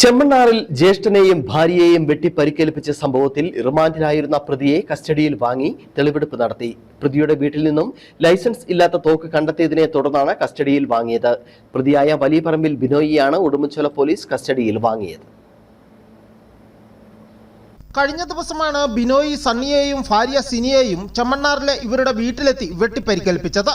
ചെമ്മണ്ണാറിൽ ജ്യേഷ്ഠനെയും ഭാര്യയെയും വെട്ടി പരിക്കേൽപ്പിച്ച സംഭവത്തിൽ റിമാൻഡിലായിരുന്ന പ്രതിയെ കസ്റ്റഡിയിൽ വാങ്ങി തെളിവെടുപ്പ് നടത്തി. പ്രതിയുടെ വീട്ടിൽ നിന്നും ലൈസൻസ് ഇല്ലാത്ത തോക്ക് കണ്ടെത്തിയതിനെ തുടർന്നാണ് കസ്റ്റഡിയിൽ വാങ്ങിയത്. പ്രതിയായ വലിയപറമ്പിൽ ബിനോയിയാണ് ഉടുമ്പൻചോല പോലീസ് കസ്റ്റഡിയിൽ വാങ്ങിയത്. കഴിഞ്ഞ ദിവസമാണ് ബിനോയി സണ്ണിയെയും ഭാര്യ സിനിയെയും ചെമ്മണ്ണാറിലെ ഇവരുടെ വീട്ടിലെത്തി വെട്ടിപ്പരിക്കേൽപ്പിച്ചത്.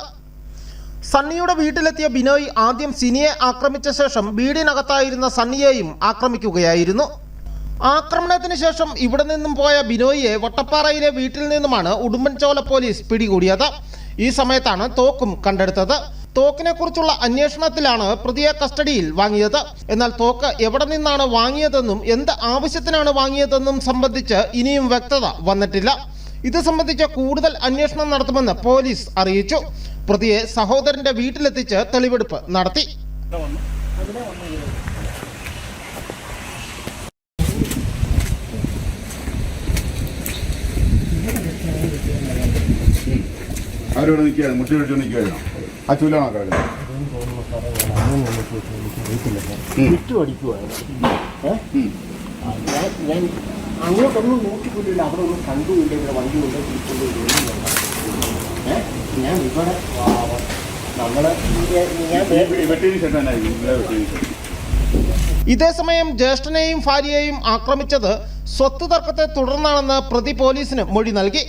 സണ്ണിയുടെ വീട്ടിലെത്തിയ ബിനോയ് ആദ്യം സിനിയെ ആക്രമിച്ച ശേഷം വീടിനകത്തായിരുന്ന സണ്ണിയെയും ആക്രമിക്കുകയായിരുന്നു. ആക്രമണത്തിന് ശേഷം ഇവിടെ നിന്നും പോയ ബിനോയിയെ വട്ടപ്പാറയിലെ വീട്ടിൽ നിന്നുമാണ് ഉടുമ്പൻചോല പോലീസ് പിടികൂടിയത്. ഈ സമയത്താണ് തോക്കും കണ്ടെടുത്തത്. തോക്കിനെ കുറിച്ചുള്ള അന്വേഷണത്തിലാണ് പ്രതിയെ കസ്റ്റഡിയിൽ വാങ്ങിയത്. എന്നാൽ തോക്ക് എവിടെ നിന്നാണ് വാങ്ങിയതെന്നും എന്ത് ആവശ്യത്തിനാണ് വാങ്ങിയതെന്നും സംബന്ധിച്ച് ഇനിയും വ്യക്തത വന്നിട്ടില്ല. ഇത് സംബന്ധിച്ച് കൂടുതൽ അന്വേഷണം നടത്തുമെന്ന് പോലീസ് അറിയിച്ചു. പ്രതിയെ സഹോദരന്റെ വീട്ടിലെത്തിച്ച് തെളിവെടുപ്പ് നടത്തി. അവരോട് മുട്ടി ആ ചൂലാണോ ഞാൻ അങ്ങോട്ടൊന്നും നോക്കിക്കൊണ്ടില്ല. അവിടെ ഒന്നും കണ്ടുമില്ല. ഇവിടെ വണ്ടി കൊണ്ട് തിരിച്ചുകൊണ്ട് ഏഹ് ഞാൻ ഇവിടെ നമ്മൾ ഞാൻ വേ- വെട്ടിന് ശേഷം എന്നായിരിക്കും ഇന്നലെ ഇവിടെ ശേഷം ഇതേസമയം ജ്യേഷ്ഠനെയും ഭാര്യയെയും ആക്രമിച്ചത് സ്വത്ത് തർക്കത്തെ തുടർന്നാണെന്ന് പ്രതി പോലീസിന് മൊഴി നൽകി.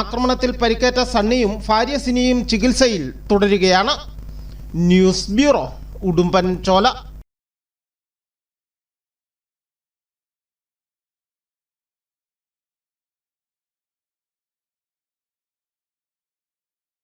ആക്രമണത്തിൽ പരിക്കേറ്റ സണ്ണിയും ഭാര്യ സിനിയും ചികിത്സയിൽ തുടരുകയാണ്. News bureau Udumbanchola.